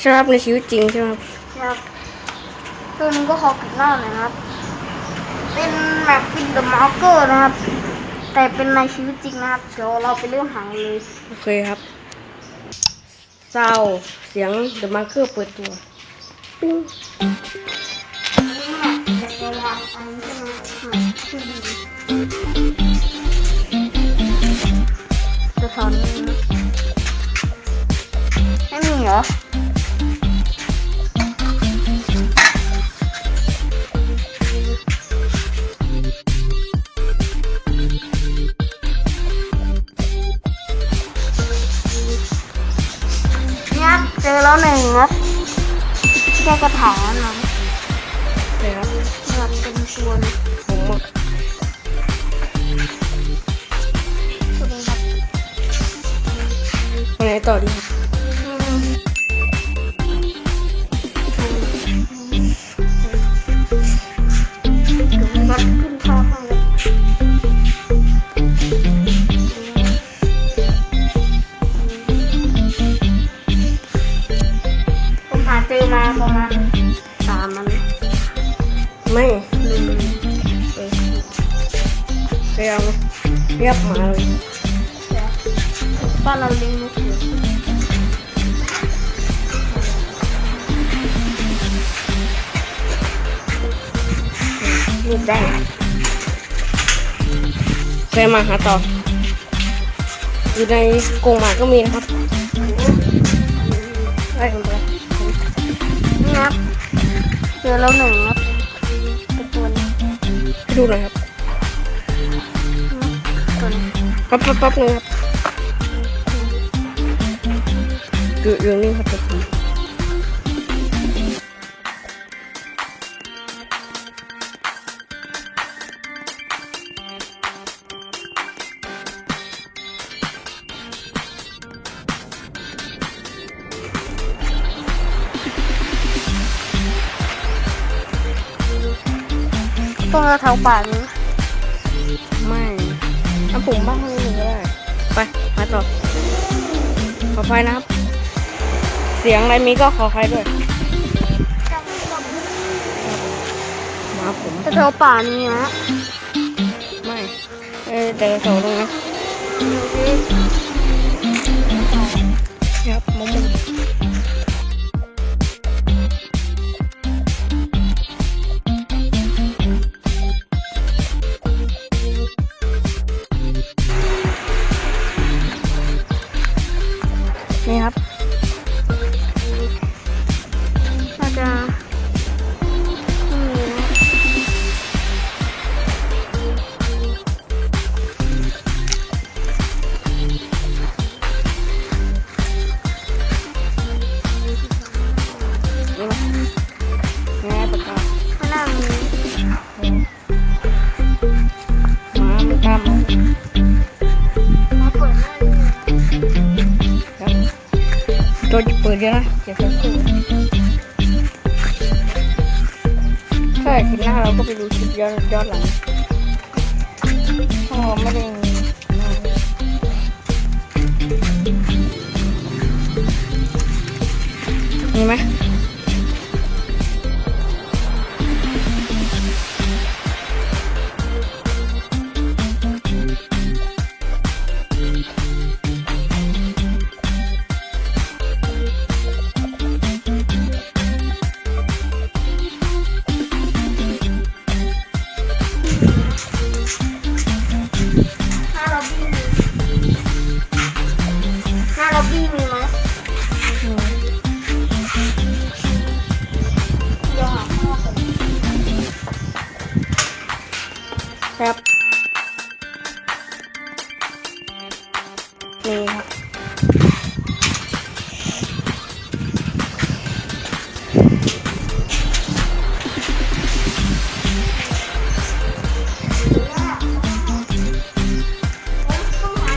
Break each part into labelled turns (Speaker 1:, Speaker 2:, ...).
Speaker 1: ใช่ไหมครับในชีวิตจริงใช่ไหมครับ
Speaker 2: ครับตัวนึงก็ขอปิดหน้าหน่อยนะครับ เป็นแบบฟินเดอะมาร์เกอร์นะครับ แต่เป็นในชีวิตจริงนะครับ เดี๋ยวเราไปเริ่มหาเลย
Speaker 1: โอเคครับซาวเสียงเดอะมาร์เกอร์เปิดตัวปิ้ง
Speaker 2: อันนี้เนี่ยเดี๋ยวเราวางอันนี้ใช่ไหมคือดีจะถอนนี้นะไม่มีเหรอ กระถางนะ
Speaker 1: เลยครับ
Speaker 2: แบบเป็นตัวน
Speaker 1: ผมอะ
Speaker 2: ตัวนี้ครับ
Speaker 1: ไปไหนต่อดีครับ
Speaker 2: มาหา
Speaker 1: ต่อ อยู่ในกรงหมาก็มีนะครับได้กันไป
Speaker 2: นี่ครับเจอแล้วหนึ่งครับเป็นตัวนี้
Speaker 1: ให้ดูหน่อยครับ
Speaker 2: ตัวนี้
Speaker 1: แป๊บแป๊บแป๊บนึงครับอยู่อยู่นี่ครับ
Speaker 2: ต้องเอาเท้าป่านี้
Speaker 1: ไม่เอาผมบ้างให้หนึ่งก็ได้ไปมาต่อขอไฟนะครับ เสียงอะไรมีก็ขอไฟด้วยมาผม
Speaker 2: ถ้าเท้าป่านี้นะ
Speaker 1: ไม่เออเจอโถตรงนั้น ปิ
Speaker 2: ด
Speaker 1: เยอะนะเจ็บสักครู่ถ้าอยากเห็นหน้าเราก็ไปดูคลิปย้อนย้อนหลังช่อไม่ได้มีไหม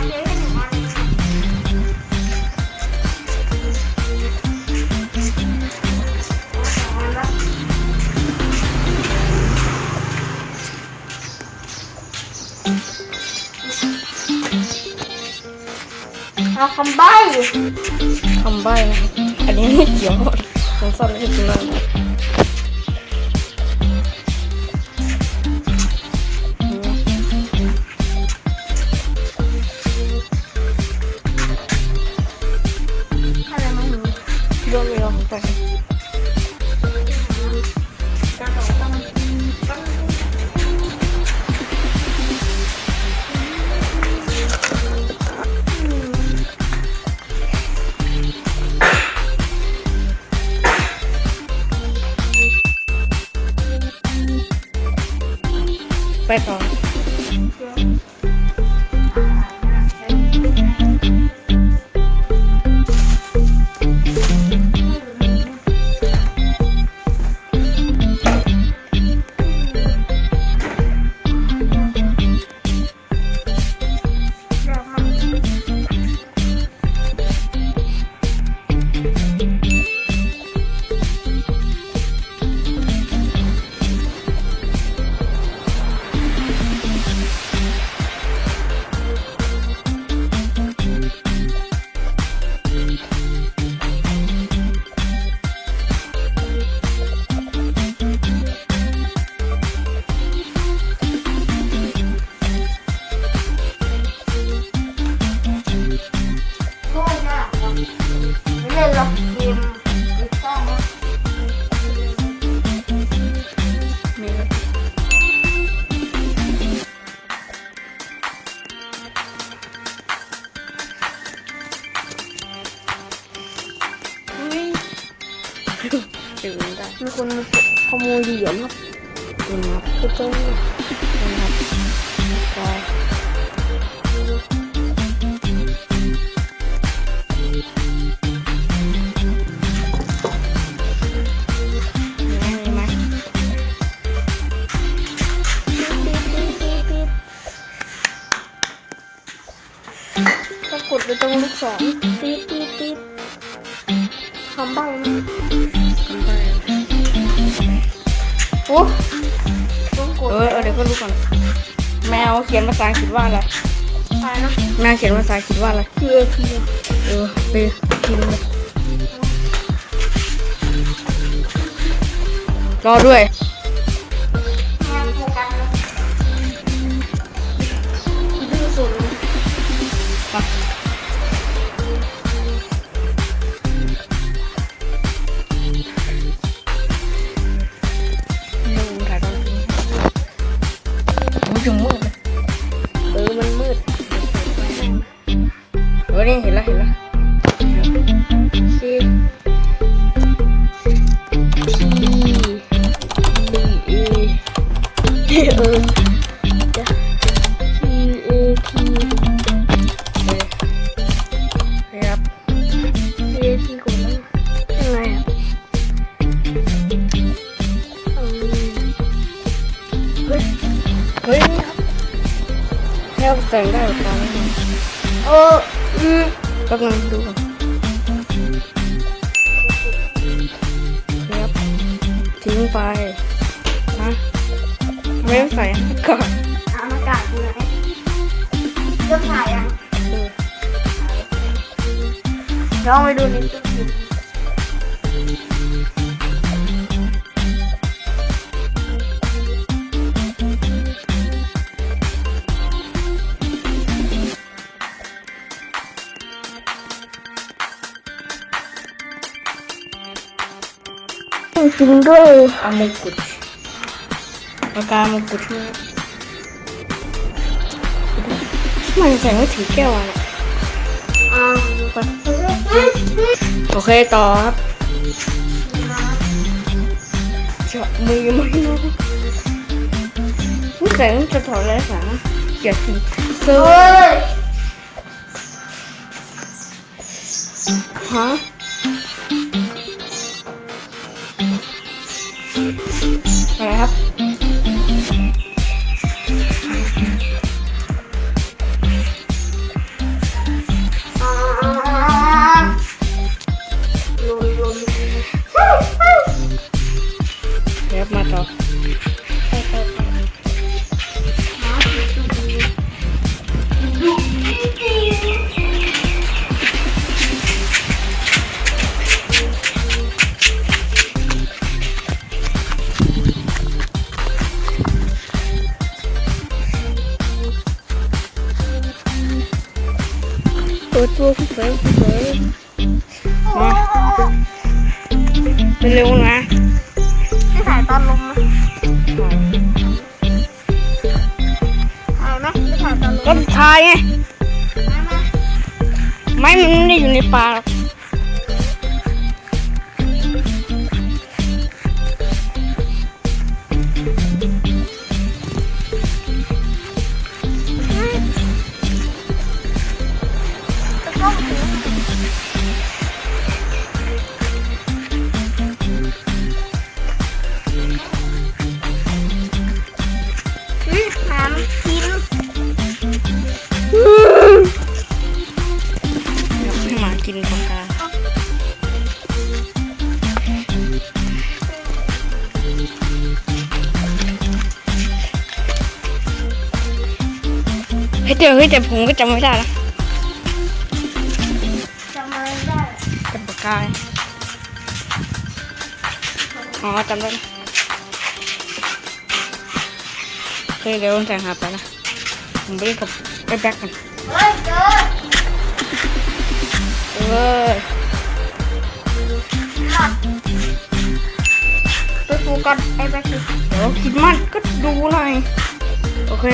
Speaker 2: เจอให้หนึ่งอันเอาสองอันละเอาคำใบ้
Speaker 1: คำใบ้นะครับอันนี้ไม่เกี่ยวผมซ่อนไว้ที่ข้างล่าง ขี
Speaker 2: ยน
Speaker 1: ภาษาอังกฤษว่าอะไร
Speaker 2: ไปนะ
Speaker 1: แมวเขียนภาษาอังกฤษว่าอะไร
Speaker 2: P A P
Speaker 1: เออไปพิมพ์เลยรอด้วย ไม่ใส่ก่อน
Speaker 2: อามากาศดูไหนเริ่มถ่ายยัง
Speaker 1: เออ
Speaker 2: ลองไปดูนตู้เย็นจริงด้วย
Speaker 1: อามกุฎ ปากกามงกุฎนะมันใส่ไม่ถือแก้วอะเนี่ย
Speaker 2: อ่า
Speaker 1: โอเคต่อครับเจาะมือไม่นะผู้แสงจะถอดอะไรสังเกียรติเซอ
Speaker 2: เฮ้
Speaker 1: ร์
Speaker 2: ย
Speaker 1: ฮะอะไรครับ Thank you.
Speaker 2: ไเดี๋ย
Speaker 1: วเฮ้ยแต่ผมก็จำไม่ได้ละ
Speaker 2: จำอะไรได้
Speaker 1: จำปากกายอ๋อจำได้เฮ้ยเดี๋ยวแสงหาไปนะผมไปเล่นกับไอ้แบ็คกัน
Speaker 2: เฮ้ยเจอ
Speaker 1: เออ
Speaker 2: หลับไปโฟกัสไอ้แบ็คดิ
Speaker 1: เดี๋ยวคิดมากก็ดูหน่อยโอเค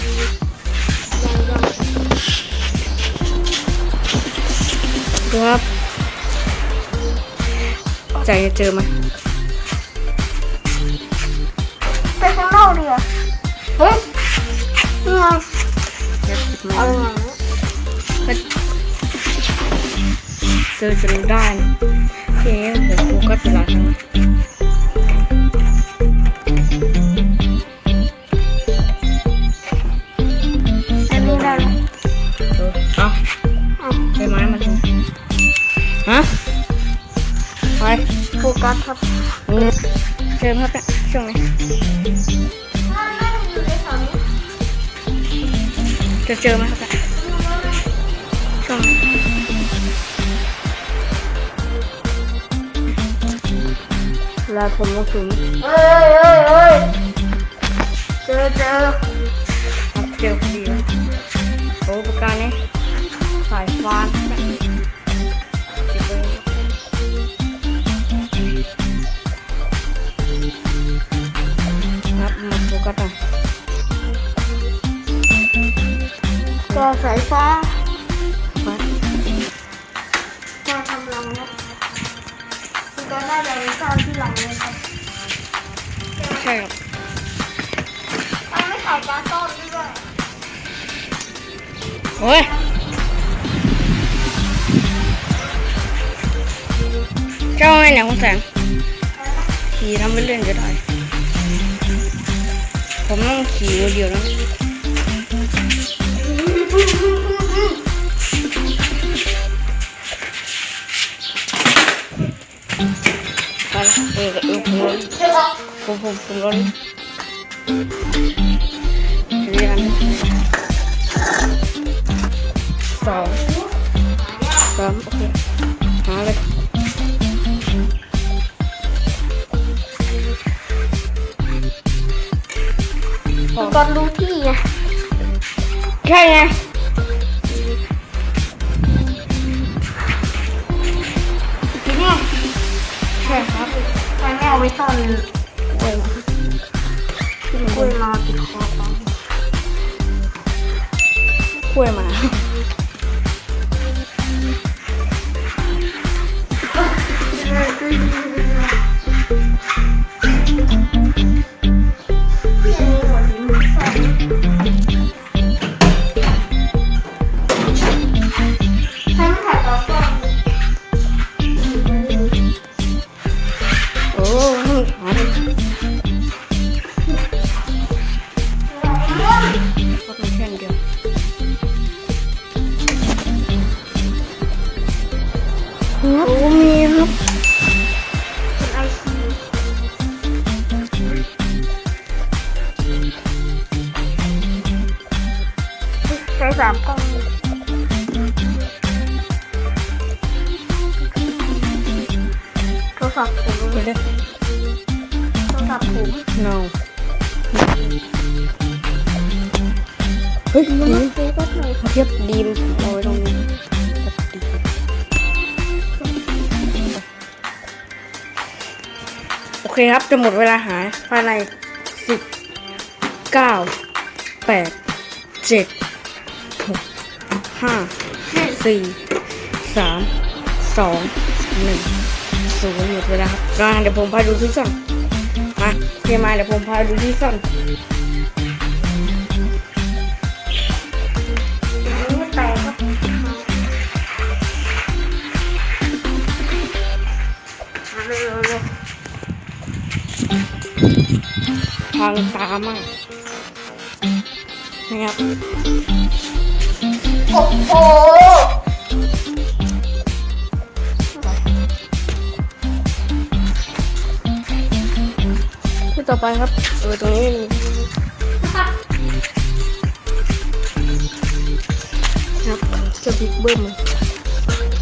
Speaker 1: ดูครับ ใจจะเจอไหม
Speaker 2: ไปข้างนอกดีกว่าเฮ้ยนี่ไง
Speaker 1: เดี๋ยวคิดมา
Speaker 2: เอาอย่างนี้
Speaker 1: ก็เจอจนได้นะโอเคผมโฟกัสเวลาทั้ง
Speaker 2: มครับ
Speaker 1: เนี่ยช่วงนี้า
Speaker 2: นั่งอยู่ในแถวนี้
Speaker 1: จะเจอไหมครับเนี่ยช่วงนี้ลาผมลงถึง
Speaker 2: เฮ้ยเฮ้ยเฮ้ยเจอเจอ
Speaker 1: เจอพอดีเลยโอ้ประการนี้สายฟ้า สา
Speaker 2: ยฟ้า
Speaker 1: ไป
Speaker 2: มาทำรังนะคุณก็น่าจะมีซ่อนที่หลังเลยครับ
Speaker 1: ใช่ครับ
Speaker 2: มันไม่ขายปลาซ่อนด้วย
Speaker 1: โอ้ยเจ้าไงเนี่ยคุณแสงขี่ทำไปเล่นก็ได้ ผมต้องขี่คนเดียวนะ อเออผมรอผมผมผมรอดิเรียนสองสามโอเคหาเลย
Speaker 2: คุณก็รู้ที่ไง
Speaker 1: ใช่ไง
Speaker 2: เอาไว้ซ่อนกล้วยกล้วยมาติดคอปลาก
Speaker 1: ล้วยมา โท
Speaker 2: รศัพท์ผม
Speaker 1: ไปเลย
Speaker 2: โทรศัพท์ผม
Speaker 1: no เฮ้ย
Speaker 2: มัน
Speaker 1: ดี
Speaker 2: ไม่ซื้อก็เลย
Speaker 1: เทียบดีมเอาไว้ตรงนี้โอเคครับ จะหมดเวลาหาภายในสิบเก้าแปดเจ็ดหกห้า สี่สามสองหนึ่งศูนย์หมดเวลาครับมาเดี๋ยวผมพาดูที่ซ่อนมาเคมาเดี๋ยวผมพาดูที่ซ่อน
Speaker 2: ไม่แตกครับมาเร็วเร็ว
Speaker 1: ทางตามากนะครับ
Speaker 2: โอ้โห
Speaker 1: ที่ต่อไปครับเออตรงนี้ไม่มีครับจะบิ๊กเบิ้มเลย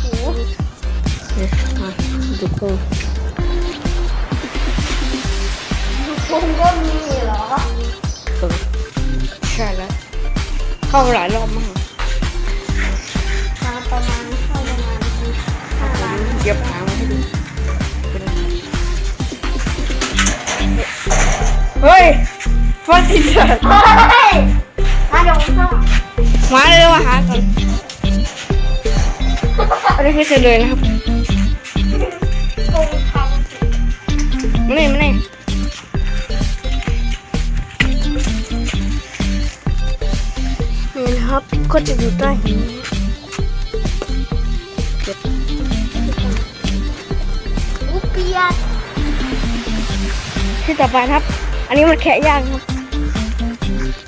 Speaker 2: โอ้โห
Speaker 1: เนี่ยมาดูโครง
Speaker 2: คงก็มีเหรอ
Speaker 1: เออใช่แล้ว เข้าหลายรอบมาก
Speaker 2: เฮ้
Speaker 1: ยฟันติดเถิด
Speaker 2: เฮ้ยมาเดี๋ยวผมเข้า
Speaker 1: มาเลยมาหาก่อนอันนี้คือเฉลยนะครับ
Speaker 2: โกงทาง
Speaker 1: มานี่มานี่นี่นะครับก็จะอยู่ใต้หินนี้เก็บ
Speaker 2: อุปเปียก
Speaker 1: ที่ต่อไปนะครับ อันนี้มันแคะยากครับ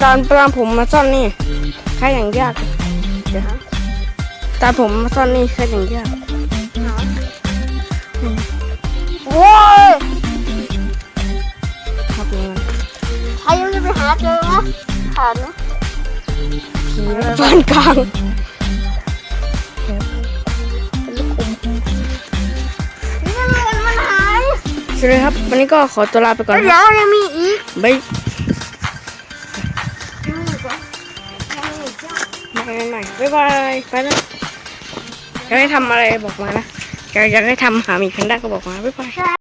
Speaker 1: ตอนตอนผมมาซ่อนนี่แค่อย่างยากเดี๋ยวตอนผมมาซ่อนนี่แค่อย่างยาก
Speaker 2: โว้ย
Speaker 1: ครับอย่างนั้น
Speaker 2: ใครยังจะไปหาเจอนะผ่านนะ
Speaker 1: ผีแล้วปานกลาง
Speaker 2: เป็นลูกอมนี่มันมันหาย
Speaker 1: สวัสดีครับ วันนี้ก็ขอตัวลาไปก่อน
Speaker 2: แล้ว
Speaker 1: นะ
Speaker 2: เดี๋ยวยังมี อีก
Speaker 1: บาย
Speaker 2: ยังมีอีกเหรอยังมีอีกจ้ะ
Speaker 1: มากันใหม่บ๊ายบายไปแล้วอยากให้ทำอะไรบอกมานะอยากได้ทำหามีแพนด้าก็บอกมาบ๊ายบาย